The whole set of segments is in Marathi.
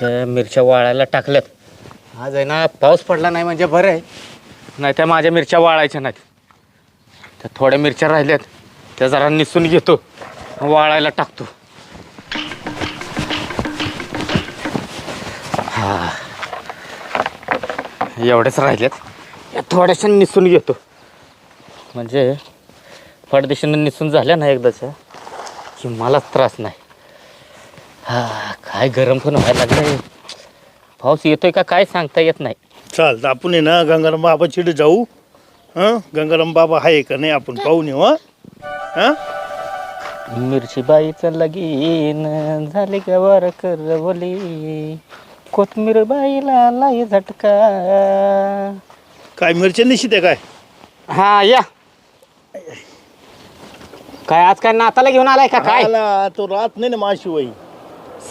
हे मिरच्या वाळायला टाकल्यात. आज आहे ना पाऊस पडला नाही म्हणजे बरं आहे. नाही त्या माझ्या मिरच्या वाळायच्या नाहीत. त्या थोड्या मिरच्या राहिल्यात. त्या जरा निसून घेतो. वाळायला टाकतो. हा. एवढेच राहिलेत या थोड्याशा निसून घेतो. म्हणजे पडदेशीनं निसून झाल्या ना एकदाच्या की मलाच त्रास नाही. हा काय गरम पण व्हायला लागलंय पाऊस येतोय का काय सांगता येत नाही. चाल आपण आहे ना गंगाराम बाबाकडे जाऊ. हां? गंगाराम बाबा आहे का नाही आपण पाहून येऊ हां? हां? मिरची बाईचं लगीन झाली गवार करवली. कोथमीर बाईला लाई झटका. काय मिरच्या निश्चित आहे काय? हा या. काय आज काय नाताला घेऊन आलाय का काय? आला, तो राहत नाही ना माशी वही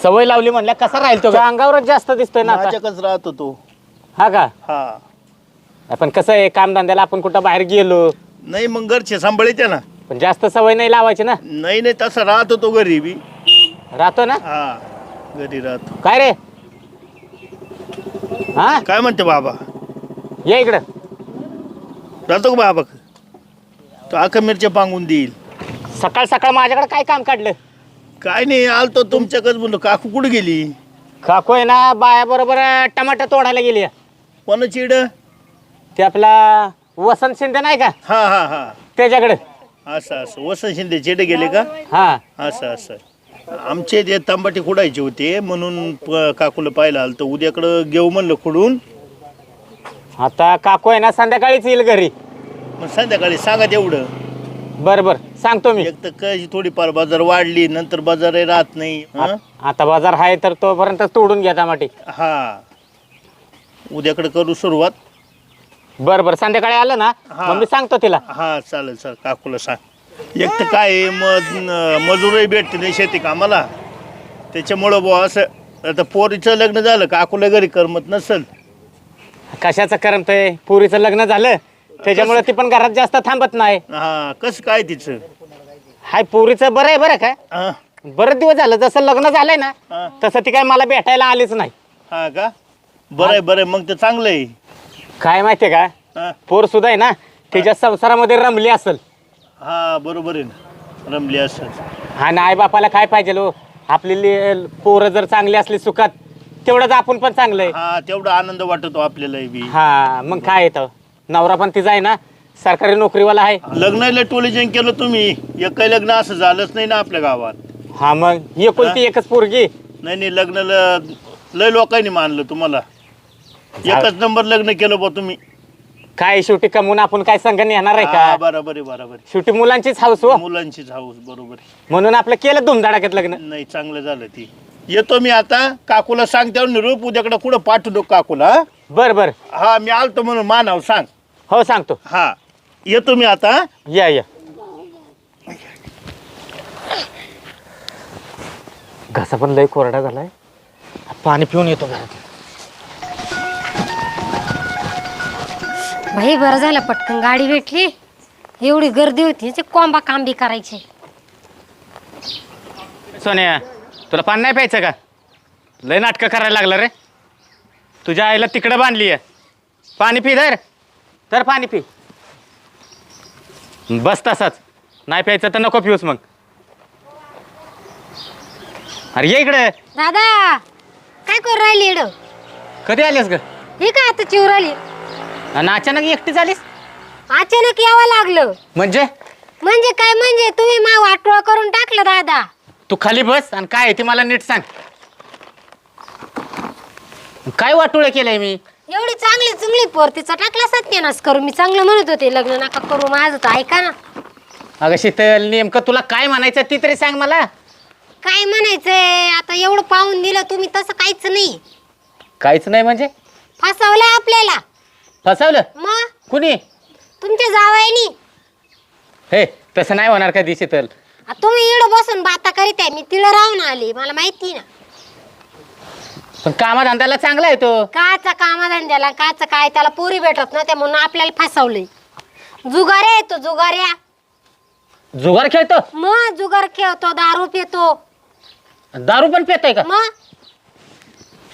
सवय लावली म्हणल्या कसा राहील तो अंगावरच जास्त दिसतोय ना आता. माझ्याकच राहतो तो. हा का? हा. आपण कसं आहे कामधंद्याला आपण कुठं बाहेर गेलो? नाही मग घरचे सांभाळते ना. पण जास्त सवय नाही लावायची ना? नाही नाही तसा राहतो तो घरी बी. राहतो ना? हा घरी राहतो. काय रे? हा? काय म्हणते बाबा? ये इकडं. राहतो का बाबा तो आखा मिरच्या पांगून देईल. सकाळ सकाळ माझ्याकडे काय काम काढलं? काय नाही आलतो तुमच्याकडे म्हणलो काकू कुठे गेली? काकू आहे ना बाया बरोबर टमाटर तोडायला गेली. कोणाची इड? ते आपला वसंत शिंदे नाही का? हा हा हा. त्याच्याकडे. असं असं. वसंत शिंदे चेडे गेले का? हा. असं असं. आमचे ते तांबाटे खुडायचे होते म्हणून प- काकूला पाहिलं आलं तर उद्याकडं घेऊ म्हणलं खुडून. आता काकू आहे ना संध्याकाळीच येईल घरी. मग संध्याकाळी सांगा तेवढं. बर बर. सांगतो मी. एक तर कशी थोडीफार बाजार वाढली नंतर बाजार राहत नाही हं? आता बाजार आहे तर तोपर्यंत तोडून घ्या टमाटे. हा. उद्याकडे करू सुरुवात. बर बर. संध्याकाळी आलं ना हा. मग मी सांगतो तिला. हा चालेल सर काकूला सांग. एक तर काय आहे, मग मजुरही भेटते नाही शेती कामाला. त्याच्यामुळं बुवा असं आता पोरीचं लग्न झालं काकूला घरी करमत नसल. कशाचं करमतंय? पुरीचं लग्न झालं? त्याच्यामुळे ती पण घरात जास्त थांबत नाही. हा कसं काय तिचं? हाय पुरीचं बरं आहे बरं का? हा. बरेच दिवस झालं जसं लग्न झालंय ना हा. तसं ती काय मला भेटायला आलीच नाही. हा का? बरं आहे बरं आहे. मग ते चांगलं आहे. काय माहितीये का? हा. पोर सुद्धा आहे ना तिच्या संसारामध्ये रमली असेल. हा बरोबर आहे ना. रमली असं आणि आई बापाला काय पाहिजे लो? आपली ले- पोरं जर चांगली असली सुखात तेवढंच आपण पण चांगलं आहे. हा तेवढा आनंद वाटतो आपल्याला बी. हा मग काय येतं? नवरा पण तिचा आहे ना सरकारी नोकरीवाला आहे. लग्नाला टोलीजन केलं तुम्ही. एकही लग्न असं झालंच नाही ना आपल्या गावात. हा मग एकुलती एकच पोरगी? नाही नाही लग्नाला लय लोकांनी मानलं तुम्हाला. एकच नंबर लग्न केलं बा तुम्ही. काय शेवटी कमवून आपण काय संघ नेणार आहे हा, का बरोबर आहे बरोबर आहे. शेवटी मुलांचीच हाऊस हो. मुलांचीच हाऊस बरोबर आहे. म्हणून आपलं केलं धुमधडाक्यात लग्न. नाही चांगलं झालं ती. येतो मी आता काकूला सांगते निरूप उद्याकडे कुठं पाठवतो काकूला हा? बर बर. हा मी आलतो म्हणून मानाव सांग. हो सांगतो. हा येतो मी आता या या. घसा पण लय कोरडा झालाय. पाणी पिऊन येतो घरात. भाई बरं झालं पटकन गाडी भेटली. एवढी गर्दी होती ते कोंबा कांबी करायचे. सोन्या तुला पाणी नाही प्यायचं का? लय नाटकं करायला लागलं रे. तुझ्या आईला तिकडं बांधली आहे पाणी पी धर. तर पाणी पी बस तसाच. नाही प्यायचं तर नको पिऊस मग. अरे ये इकडे. दादा काय करू राहिली एड कधी आलीस ग? हे काय आता चिव राहिली? आणि अचानक एकटी झालीस? अचानक यावं लागलं. म्हणजे? म्हणजे काय म्हणजे? तुम्ही मा वाटोळ करून टाकलं दादा. तू खाली बस आणि काय आहे ते मला नीट सांग. काय वाटोळं केलंय मी? एवढी चांगली चांगली पोर तिचा टाकला सत्यानाश करू. मी चांगलं म्हणत होते लग्न नका करू माझं तर ऐका ना. अगं शीतल नेमकं तुला काय म्हणायचं ती तरी सांग मला. काय म्हणायचंय? आता एवढं पाहून दिलं तुम्ही तसं काहीच नाही. काहीच नाही म्हणजे? फसवलं आपल्याला. फसवलं? मग? कुणी? तुमच्या जावयानी हे तसं नाही होणार कधी शीतल. आ, तुम्ही इकडं बसून बाता करीत आहे मी तिला राहून आली मला माहिती ना. पण कामाधंद्याला चांगला आहे तो. काचा कामाधंद्याला काच काय त्याला पोरी भेटत ना त्या म्हणून आपल्याला फसवलंय. जुगाऱ्या येतो जुगाऱ्या जुगार खेळतो? मग जुगार खेळतो दारू पितो. दारू पण पितोय का? मग?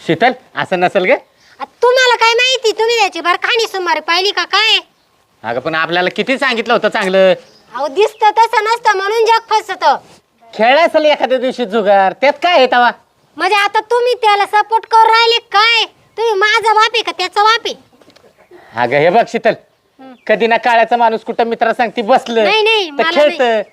शीतल असं नसेल ग. आ, तुम्हाला काय माहिती तुम्ही त्याची बरं खाणी सुमारी पाहिली का काय? अगं पण आपल्याला किती सांगितलं होतं चांगलं? अहो दिसतं तसं नसतं म्हणून जग फसत. खेळाय असेल एखाद्या दिवशी जुगार त्यात काय आहे तवा? म्हणजे आता तुम्ही त्याला सपोर्ट करून राहिले काय? तुम्ही माझा बाप आहे का त्याचा बाप आहे? अगं हे बघ शीतल. कधी ना काळ्याचा माणूस कुठं मित्रा सांगती बसलं. नाही, नाही, तर मला खेळत.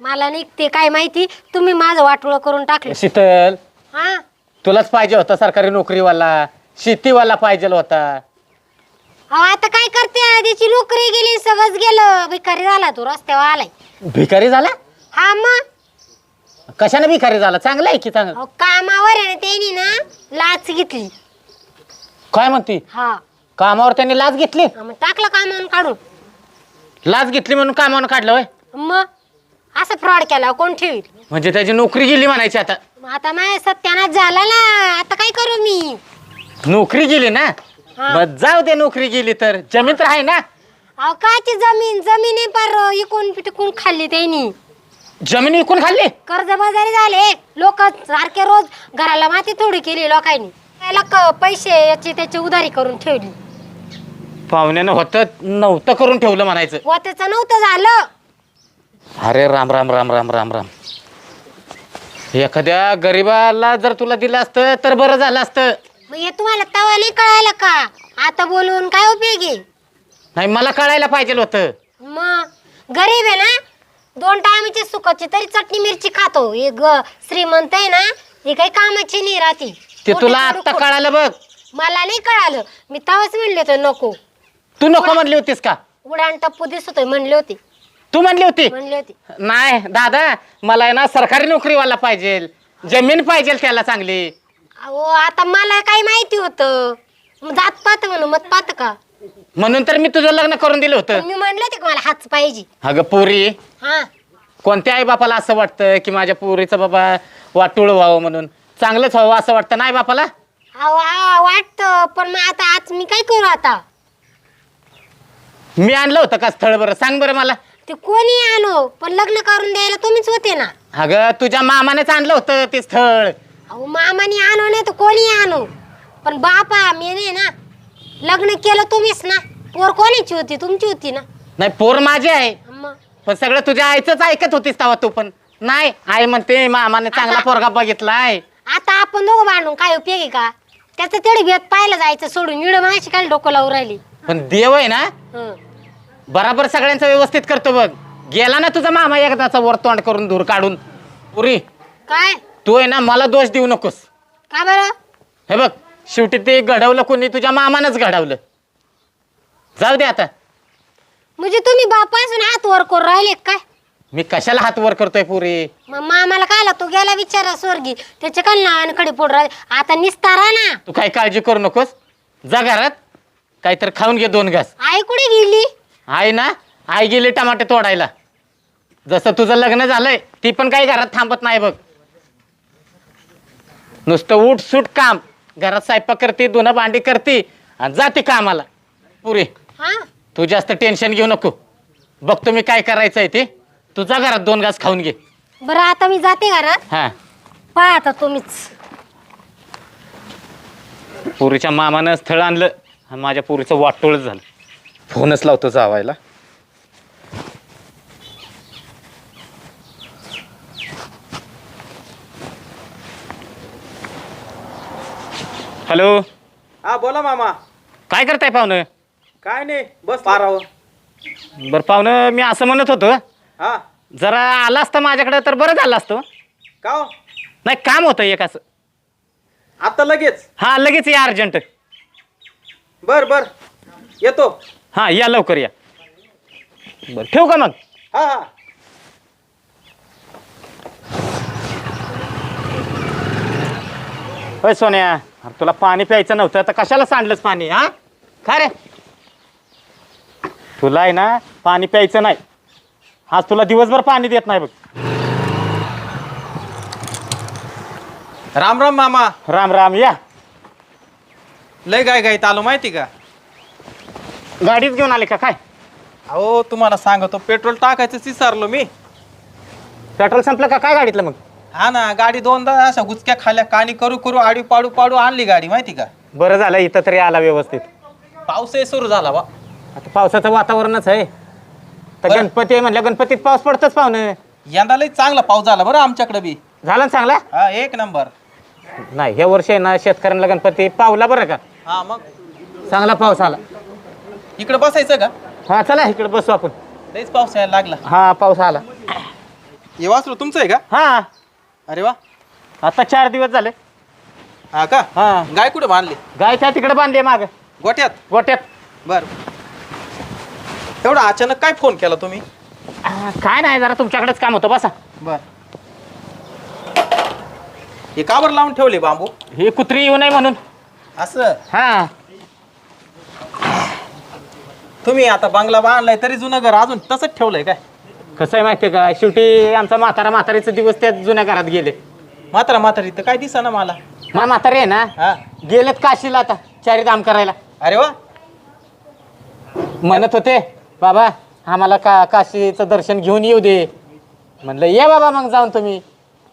मला नाही ते काय माहिती? तुम्ही माझं वाटोळं करून टाकलं. शीतल. हा? तुलाच पाहिजे होता सरकारी नोकरीवाला. शेतीवाला पाहिजे होता. अहो आता काय करते? त्याची नोकरी गेली सगळंच गेलं. भिकारी झाला तू रस्त्यावर आलाय. भिकारी झाला? हा मग? कशाने भिकारी झाला? चांगला आहे की चांगलं? अहो कामावर आहे ना त्यांनी ना लाच घेतली. काय म्हणती? हा. कामावर त्यांनी लाच घेतली? हा, मग टाकलं कामावून काढून. लाच घेतली म्हणून कामावर काढलं होय? मग असं फ्रॉड केला कोण ठेवील? म्हणजे त्याची नोकरी गेली म्हणायची आता. मग आता माझ्या सत्यानाश झाला ना आता काय करू मी? नोकरी गेली ना? हा. मग जाऊ दे नोकरी गेली तर. जमीन तर आहे ना? अहो काची जमीन? जमीन आहे पार इकून पिटकून खाल्ली त्यांनी? जमीन विकून खाल्ली? कर्जबाजारी झाले. लोक सारखे रोज घराला माती थोडी केली लोकांनी. त्याला क- पैसे याची त्याची उधारी करून ठेवली. पाहुण्यानं होतं नव्हतं करून ठेवलं म्हणायचं. व त्याचं नव्हतं झालं. अरे राम राम राम राम राम राम. एखाद्या गरीबाला जर तुला दिलं असतं तर बरं झालं असतं. मग हे तुम्हाला तवा नाही कळायला का? आता बोलून काय उपयोग? नाही मला कळायला पाहिजे होतं. मग गरीब आहे ना दोन टायमाची सुखाची तरी चटणी मिरची खातो. हे ग श्रीमंत आहे ना हे काही कामाची नाही राहती. ते तुला दुखत. कळालं बघ. मला नाही कळालं. मी तवाच म्हणले होते नको. तू नको म्हणली होतीस का? उडान टप्पू दिसतोय म्हणले होते. तू म्हणली होती? म्हणले होते. नाही दादा मला आहे ना सरकारी नोकरीवाला पाहिजे. जमीन पाहिजे त्याला चांगली. अहो आता मला काय माहिती होतं. मग जात पाहत म्हणून मत पाहत का? म्हणून तर मी तुझं लग्न करून दिलं होतं. मी म्हणले होते का मला हाच पाहिजे? अगं पोरी हा. कोणत्या आई बापाला असं वाटतं की माझ्या पोरीचं बाबा वाटोळ व्हावं म्हणून? चांगलंच व्हावं असं वाटतं नाही बापाला अहो हा वाटतं पण मग आता आज मी काय करू आता? मी आणलं होतं का स्थळ बरं? सांग बरं मला. ते कोणी आणो? पण लग्न करून द्यायला तुम्हीच होते ना. अगं तुझ्या मामानेच आणलं होतं ते स्थळ. अहो मामानी आणो नाही तर कोणी आणो? पण बापा मी नाही ना लग्न केलं तुम्हीच ना. पोर कोणाची होती? तुमची होती ना. नाही पोर माझी आहे. पण सगळं तुझ्या आईचंच ऐकत होतीस तेव्हा तू पण. नाही आई म्हणते मामाने चांगला पोरगा बघितलाय. आता आपण दोघं भांडून काय उपयोग आहे का? त्याचं तेवढी भेद पाहायला जायचं सोडून इड माशी काय डोकं लावून राहिली. पण देव आहे ना? हं. बराबर सगळ्यांचं व्यवस्थित करतो बघ. गेला ना तुझा मामा एकदाचा वर तोंड करून दूर काढून. पुरी काय? तू आहे ना मला दोष देऊ नकोस. का बरं? हे बघ शेवटी ते घडवलं कोणी तुझ्या मामानंच घडवलं. जाऊ दे आता. म्हणजे तुम्ही बापासून हात वर करून राहिले काय? मी कशाला हात वर करतोय पुरी? मग मामाला काला तो गेला विचारा स्वर्गी. त्याच्या काल नावाने कडे पोड राहिले? आता निस्तारा ना. तू काही काळजी करू नकोस. जा घरात. काहीतरी खाऊन घे दोन घास. आई कुठे गेली? आई ना? आई गेली टमाटे तोडायला. जसं तुझं लग्न झालंय ती पण काही घरात थांबत नाही बघ. नुसतं उठ सुट काम. घरात स्वयंपाक करते धुणं भांडी करते. आणि जाते कामाला. पुरी. हा? तू जास्त टेन्शन घेऊ नको. बघतो मी काय करायचं आहे ते तुझा घरात दोन घास खाऊन घे. बरं आता मी जाते घरात. हा. पहा आता तुम्हीच. पुरीच्या मामानं स्थळ आणलं. आणि माझ्या पुरीचं वाटोळच झालं. फोनच लावतो जावायला. हॅलो? हा बोला मामा. काय करताय पाहुणं? काय नाही बस पारावं बरं पाहुणं मी असं म्हणत होतो हा. जरा आला असतं माझ्याकडे तर बरं झालं असतं. का हो? नाही काम होतं एक असं. आता लगेच? हां लगेच या अर्जंट. बर बर. येतो. हां या लवकर या. बरं ठेवू का मग? हा हा. होय सोन्या. अरे तुला पाणी प्यायचं नव्हतं तर कशाला सांडलंस पाणी हा? खा रे. तुला आहे ना पाणी प्यायचं नाही. आज तुला दिवसभर पाणी देत नाही बघ. राम राम मामा. राम राम या. लय गाय गायत आलो माहिती का? गाडीच घेऊन आले का? काय? अहो तुम्हाला सांगतो पेट्रोल टाकायचं विसरलो मी. पेट्रोल संपलं का? काय गाडीतलं मग? हा ना गाडी दोनदा अशा गुचक्या खाल्या कानी करू करू आडी पाडू पाडू आणली गाडी माहिती का? बरं झालं इथं तरी आला व्यवस्थित. पाऊसही सुरू झाला बा. आता पावसाचं वातावरणच आहे. तर बरं. गणपती आहे म्हणलं गणपतीत पाऊस पडतच पाहुणे. यंदा लई चांगला पाऊस झाला बरं आमच्याकडे बी. झाला ना चांगला? हा एक नंबर. नाही ह्या वर्षी आहे ना शेतकऱ्यांना गणपती पावला बरं का? हा मग? चांगला पाऊस आला. इकडे बसायचं का? हा चला इकडे बसू आपण. लईच पाऊस यायला लागला. हा पाऊस आला. हे वासरू तुमचं आहे का? हा. अरे वा. आता चार दिवस झाले. हा का? हा. गाय कुठे बांधली? गाय त्या तिकडे बांधली माग. गोट्यात? गोट्यात. बर. एवढा अचानक काय फोन केला तुम्ही? आ, काय नाही जरा तुमच्याकडेच काम होतं बसा. बर. हे काबर लावून ठेवले बांबू? ही कुत्री येऊ नये म्हणून. असं? हा. तुम्ही आता बंगला बांधलाय तरी जुनं घर अजून तसंच ठेवलंय काय? कसं आहे माहितीये का शेवटी आमचा म्हातारा म्हातारीचे दिवस त्या जुन्या घरात गेले. मात्र म्हातारी तर काय दिसा ना मला? मा म्हातारे आहे ना हा. गेलेत काशीला आता चारी धाम करायला. अरे वा. म्हणत होते बाबा आम्हाला का काशीचं दर्शन घेऊन येऊ दे. म्हणलं ये बाबा मग जाऊन तुम्ही.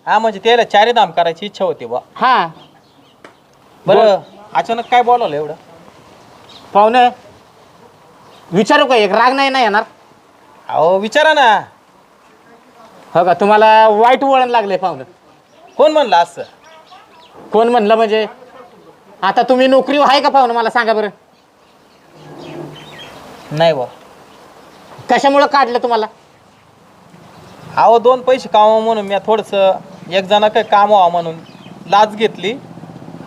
हा म्हणजे त्याला चारी धाम करायची इच्छा होती बा हा. बरं अचानक काय बोलवलं एवढं? पाहुणे विचारू का? एक राग नाही ना येणार? अहो विचारा ना. हो का? तुम्हाला वाईट वळण लागले पाहुणं. कोण म्हणलं असं? कोण म्हणलं म्हणजे? आता तुम्ही नोकरी आहे का पाहुणं? मला सांगा बरं. नाही बा कशामुळं काढलं तुम्हाला? अहो दोन पैसे कामा म्हणून मी थोडंसं एक जणा काय काम व्हावं म्हणून लाच घेतली.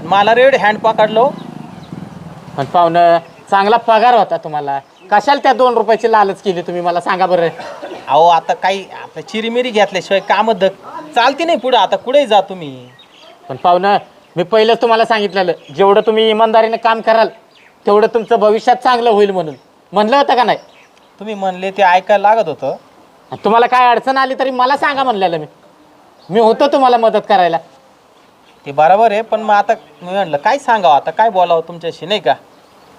मला रेड हँड पकडलो पण पाहुणं चांगला पगार होता तुम्हाला. कशाला त्या दोन रुपयाची लालच केली तुम्ही मला सांगा बरं. अहो आता काही आता चिरीमिरी घेतल्याशिवाय काम द चालते नाही पुढं. आता कुठेही जा तुम्ही. पण पाहुणं मी पहिलंच तुम्हाला सांगितलेलं जेवढं तुम्ही इमानदारीने काम कराल तेवढं तुमचं भविष्यात चांगलं होईल म्हणून. म्हणलं होतं का नाही? तुम्ही म्हणले ते ऐकायला लागत होतं. तुम्हाला काय अडचण आली तरी मला सांगा म्हणलेलं मी. मी होतो तुम्हाला मदत करायला. ते बरोबर आहे पण मग आता मी म्हणलं काय सांगावं? आता काय बोलावं तुमच्याशी नाही का?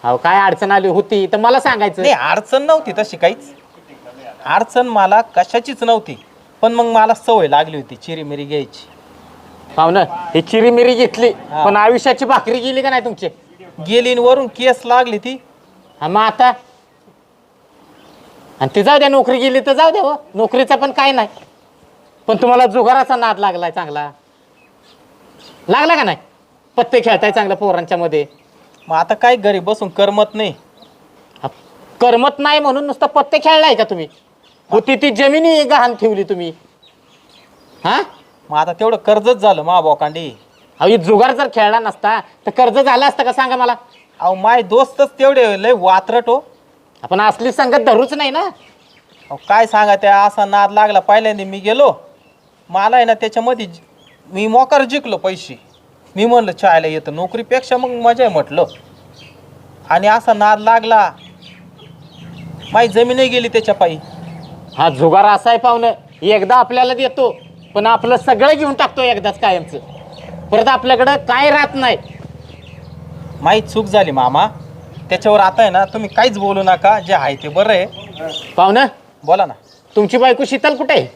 अहो काय अडचण आली होती तर मला सांगायचं. नाही अडचण नव्हती तशी काहीच. अडचण मला कशाचीच नव्हती पण मग मला सवय लागली होती चिरीमिरी घ्यायची. पाहुणं ही चिरीमिरी घेतली हा. पण आयुष्याची भाकरी गेली का नाही तुमची? गेली वरून केस लागली ती. हा मग आता? आणि ते जाऊ द्या नोकरी गेली तर जाऊ द्या हो. नोकरीचा पण काय नाही. पण तुम्हाला जुगाराचा नाद लागलाय चांगला. लागला का नाही? पत्ते खेळताय चांगल्या पोरांच्या मध्ये. मग आता काय घरी बसून करमत नाही. हा, करमत नाही म्हणून नुसतं पत्ते खेळलाय का तुम्ही? होती ती जमिनी गहाण ठेवली तुम्ही. हा? मग आता तेवढं कर्जच झालं मा बोकांडी. अहो ही जुगार जर खेळला नसता तर कर्ज झालं असतं का सांगा मला? अहो माय दोस्तच तेवढे लय वात्रट हो. आपण असली संगत धरूच नाही ना. अहो काय सांगा त्या असा नाद लागला पहिल्यांदा मी गेलो. मला आहे ना त्याच्यामध्ये ज- मी मोकार जिंकलो पैसे. मी म्हणलं चायला येतं नोकरीपेक्षा मग मजा आहे म्हटलं. आणि असा नाद लागला. माझी जमीनही गेली त्याच्या पायी. हा जुगार असा आहे पाहुणं. एकदा आपल्याला देतो पण आपलं सगळं घेऊन टाकतो एकदाच कायमचं. परत आपल्याकडं काय राहत नाही. माहीत चूक झाली मामा. त्याच्यावर आता आहे ना तुम्ही काहीच बोलू नका जे आहे ते बरं आहे. पाहुणं बोला ना. तुमची बायको शीतल कुठे आहे?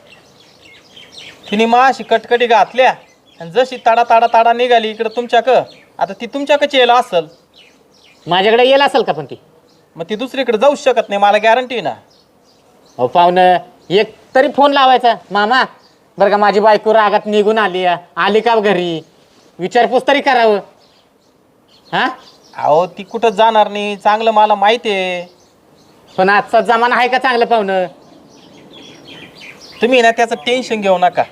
तिने माशी कटकटी घातल्या आणि जशी ताडा ताडा ताडा निघाली इकडं तुमच्याक आता ती तुमच्याकडची यायला असल. माझ्याकडे येईल असेल का पण ती? मग ती दुसरीकडे जाऊच शकत नाही मला गॅरंटी ना. अहो पाहुणं एक तरी फोन लावायचा. मामा बरं का माझी बायको रागात निघून आली आहे. आली का घरी? विचारपूस तरी करावं. हा? अहो ती कुठं जाणार नाही? चांगलं मला माहिती आहे. पण आजचा जमाना आहे का चांगलं पाहुणं? तुम्ही ना त्याचं टेन्शन घेऊ नका.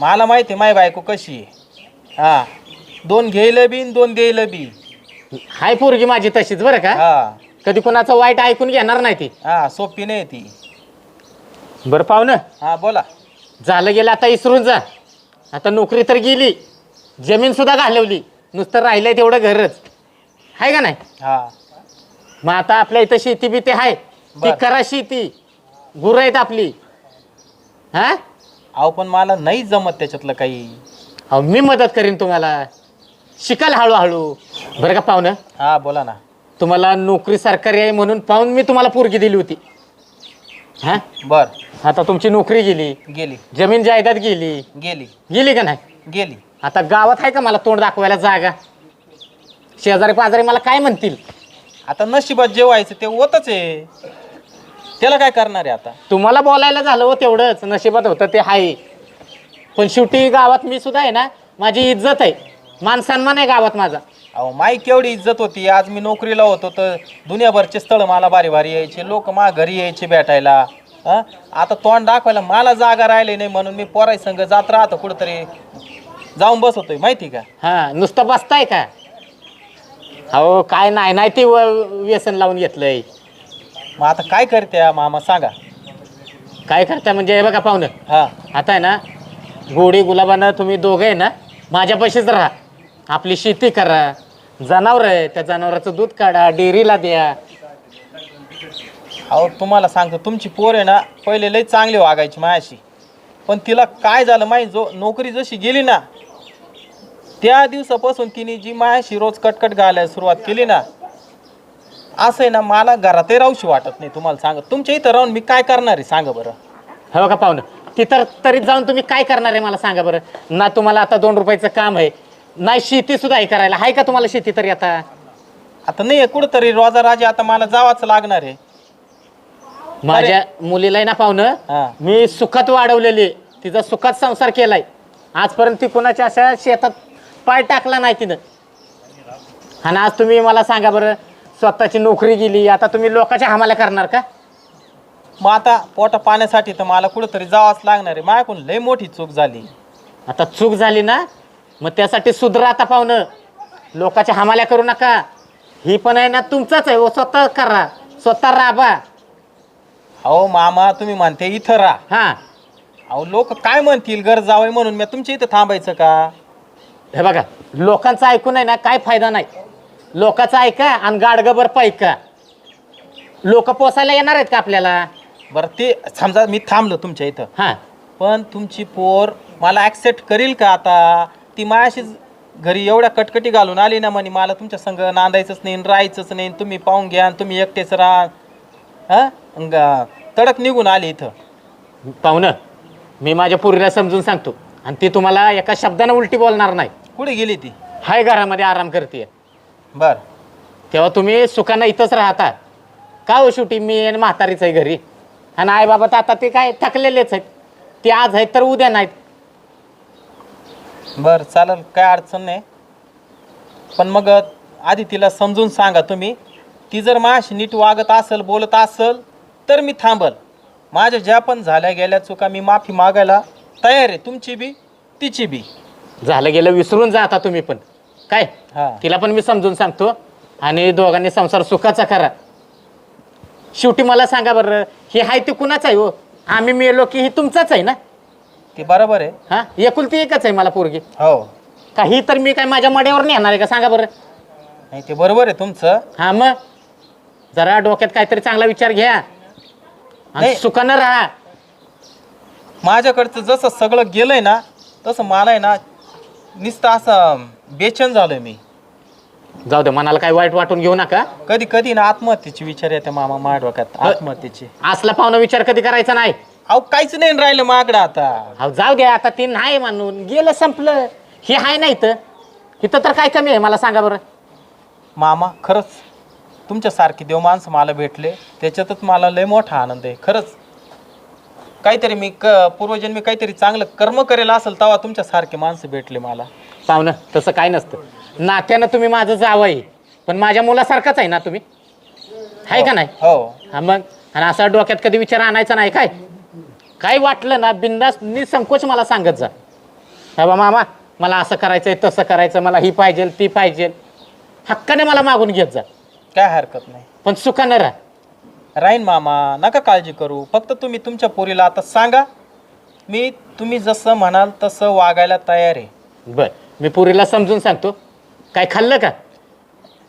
मला माहिती आहे माय बायको कशी आहे. हा. दोन घ्यायला बी न दोन द्यायला बी. हाय पोरगी माझी तशीच बरं का? हा. कधी कोणाचं वाईट ऐकून घेणार नाही ती. हा सोपी नाही ती. बरं पाहुणं. हा बोला. झालं गेलं आता इसरून जा. आता नोकरी तर गेली. जमीन सुद्धा घालवली. नुसतं राहिलंय तेवढं घरच. आहे का नाही? हा. मग आता आपल्या इथं शेती बिती आहे ती बरं. करा शेती. गुरं आहेत आपली. हा? अहो पण मला नाही जमत त्याच्यातलं काही. अहो मी मदत करीन तुम्हाला. शिकाल हळूहळू. बरं का पाहुणं? हा बोला ना. तुम्हाला नोकरी सरकारी आहे म्हणून पाहून मी तुम्हाला पोरगी दिली होती. हा? बर. आता तुमची नोकरी गेली. गेली. जमीन जायदाद गेली. गेली. गेली का नाही? गेली. आता गावात आहे का मला तोंड दाखवायला जागा? शेजारी पाजारी मला काय म्हणतील? आता नशिबात जे व्हायचं ते होतच आहे. त्याला काय करणार आहे आता? तुम्हाला बोलायला झालं हो तेवढंच. नशिबात होतं ते आहे. पण शेवटी गावात मी सुद्धा आहे ना माझी इज्जत आहे. मान सन्मान आहे गावात माझा. अहो माई केवढी इज्जत होती. आज मी नोकरीला होतो तर दुनियाभरचे स्थळ मला भारी भारी यायचे लोक मा घरी यायचे भेटायला. हं? आता तोंड दाखवायला मला जागा राहिली नाही म्हणून मी पोराय संघ जात राहतो कुठंतरी. जाऊन बसवतोय माहिती का? हा नुसतं बसताय का? अहो काय नाही नाही ते व- व्यसन लावून घेतलंय. मग आता काय करते मामा सांगा. काय करताय म्हणजे हे बघा पाहुणं. हा. आता आहे ना गोडी गुलाबानं तुम्ही दोघं आहे ना माझ्या पैसेच राहा. आपली शेती करा. जनावर आहे त्या जनावराचं दूध काढा डेअरीला द्या. अहो तुम्हाला सांगतो तुमची पोर आहे ना पहिले लई चांगली वागायची मायाशी पण तिला काय झालं माहिती जो नोकरी जशी गेली ना त्या दिवसापासून तिने जी मायाशी रोज कटकट घालायला सुरुवात केली ना असं आहे ना मला घरातही राहूशी वाटत नाही तुम्हाला सांगत. तुमच्या इथं राहून मी काय करणार आहे सांगा बरं. हे बघा पाहुणं तिथं तरी जाऊन तुम्ही काय करणार आहे मला सांगा बरं. ना तुम्हाला आता दोन रुपयाचं काम आहे नाही शेती सुद्धा हे करायला. आहे का तुम्हाला शेती तरी आता? आता नाही आहे कुठंतरी रोजा राजे आता मला जावाच लागणार आहे. माझ्या मुलीला आहे ना पाहुणं हा. मी सुखात वाढवलेली तिचा सुखात संसार केलाय. आजपर्यंत ती कोणाच्या अशा शेतात पाय टाकला नाही तिनं. आणि आज तुम्ही मला सांगा बरं स्वतःची नोकरी गेली आता तुम्ही लोकांच्या हमाल्या करणार का? मग आता पोटा पाण्यासाठी तर मला कुठंतरी जावाच लागणार आहे. माझ्याकडून लई मोठी चूक झाली. आता चूक झाली ना मग त्यासाठी सुधरा आता पाहुणं. लोकांच्या हमाल्या करू नका. ही पण आहे ना तुमचाच आहे हो स्वतः करा. स्वतः राबा. अहो मामा तुम्ही म्हणते इथं राहा. हां. अहो लोक काय म्हणतील घर जावं म्हणून? मी तुमच्या इथं थांबायचं का? हे बघा लोकांचं ऐकून आहे ना काय फायदा नाही. लोकांचं ऐका आणि गाडगबर पैका. लोक पोसायला येणार आहेत का आपल्याला? बरं ते समजा मी थांबलो तुमच्या इथं. हां. पण तुमची पोर मला ॲक्सेप्ट करील का आता? ती मायाशीच घरी एवढ्या कटकटी घालून आली ना म्हणे मला तुमच्या संग नांदायचंच नाही राहायचंच नाही तुम्ही पाहून घ्या आणि तुम्ही एकटेच राहा. हां? तडक निघून आली इथं. पाहुणं मी माझ्या पुरीला समजून सांगतो. आणि ती तुम्हाला एका शब्दानं उलटी बोलणार नाही. कुठे गेली ती? हाय घरामध्ये आराम करते बर. तेव्हा तुम्ही सुखानं इथंच राहता. का हो शेवटी मी आणि म्हातारीच आहे घरी? आणि आई बाबा तर आता ते काय थकलेलेच आहेत. ते आज आहेत तर उद्या नाहीत. बर चालेल काय अडचण नाही. पण मग आधी तिला समजून सांगा तुम्ही. ती जर माझ्याशी नीट वागत असेल बोलत असेल तर मी थांबल. माझ्या ज्या पण झाल्या गेल्या चुका मी माफी मागायला तयार आहे तुमची बी तिची बी. झालं गेलं विसरून जा आता तुम्ही पण. काय? हा. तिला पण मी समजून सांगतो. आणि दोघांनी संसार सुखाचा करा. शेवटी मला सांगा बरं हे हाय ते कुणाच आहे हो? आम्ही मेलो की ही तुमचाच आहे ना? ते बरोबर आहे. हा? एकुलती एकच आहे मला पोरगी. हो. का ही तर मी काय माझ्या मड्यावर नेणार आहे का? सांगा बरं. नाही ते बरोबर आहे तुमचं. हा मग? जरा डोक्यात काहीतरी चांगला विचार घ्या. आणि नाही. सुखानं राहा. माझ्याकडचं जसं सगळं गेलंय ना तसं मला आहे ना नुसतं असं बेचैन झालोय मी. जाऊ दे मनाला काही वाईट वाटून घेऊ नका. कधी कधी ना आत्महत्येचे विचार येते मामा माझ्या डोक्यात आत्महत्येचे. असला पाहुणा विचार कधी करायचा नाही. अहो काहीच नाही राहिलं माझ्याकडं आता. अहो जाऊ द्या आता ते नाही म्हणून गेलं संपलं. हे आहे नाही तर इथं तर काय कमी आहे मला सांगा बरं. मामा खरंच. तुमच्यासारखी देव माणसं मला भेटले त्याच्यातच मला लय मोठा आनंद आहे खरंच. काहीतरी मी क पूर्वजन्मी काहीतरी चांगलं कर्म करेल असेल तेव्हा तुमच्यासारखे माणसं भेटले मला. पाहुणं तसं काय नसतं. नात्यानं तुम्ही माझं जावं आहे पण माझ्या मुलासारखंच आहे ना तुम्ही? आहे का नाही? हो. हा मग आणि असा डोक्यात कधी विचार आणायचा नाही काय? काय वाटलं ना बिंदास निसंकोच मला सांगत जा. हा बा मामा मला असं करायचंय तसं करायचं मला ही पाहिजे ती पाहिजे हक्काने मला मागून घेत जा. काय हरकत नाही. पण सुखानं राहा. राहीन मामा नका काळजी करू. फक्त तुम्ही तुमच्या पोरीला आता सांगा. मी तुम्ही जसं म्हणाल तसं वागायला तयार आहे. बर मी पुरीला समजून सांगतो. काय खाल्लं का?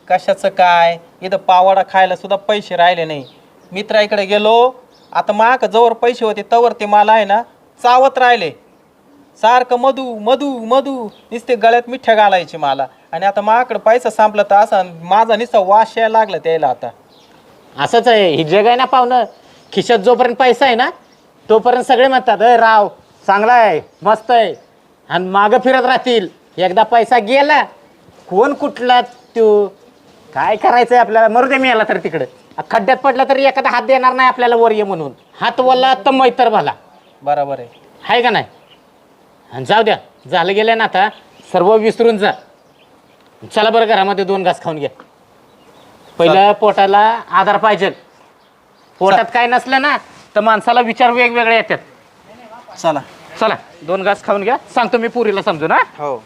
कशाचं काय? इथं पावाडा खायला सुद्धा पैसे राहिले नाही. मित्राकडे गेलो. आता माक जवळ पैसे होते तवर ते मला आहे ना चावत राहिले. सारखं मधू मधू मधू नुसते गळ्यात मिठ्या घालायचे मला. आणि आता माझ्याकडे पैसा संपला तर असा माझा नुसता वास यायला लागला त्याला आता. असंच आहे. ही जग आहे ना पाहुणं. खिशात जोपर्यंत पैसा आहे ना तोपर्यंत सगळे म्हणतात अय राव चांगला आहे मस्त आहे. आणि मागं फिरत राहतील. एकदा पैसा गेला कोण कुठला तो? काय करायचंय आपल्याला? मरू दे मी याला तर तिकडे. खड्ड्यात पडला तरी एखादा हात देणार नाही आपल्याला वर ये म्हणून. हात वल्ला तर मैतर भला. बरोबर आहे. आहे का नाही? आणि जाऊ द्या. झालं गेलं ना आता. सर्व विसरून जा. चला बरं घरामध्ये दोन घास खाऊन घ्या. पहिलं पोटाला आधार पाहिजे पोटात काय नसलं ना तर माणसाला विचार वेगवेगळे येतात. चला. चला दोन घास खाऊन घ्या. सांगतो मी पुरीला समजून हा? हो.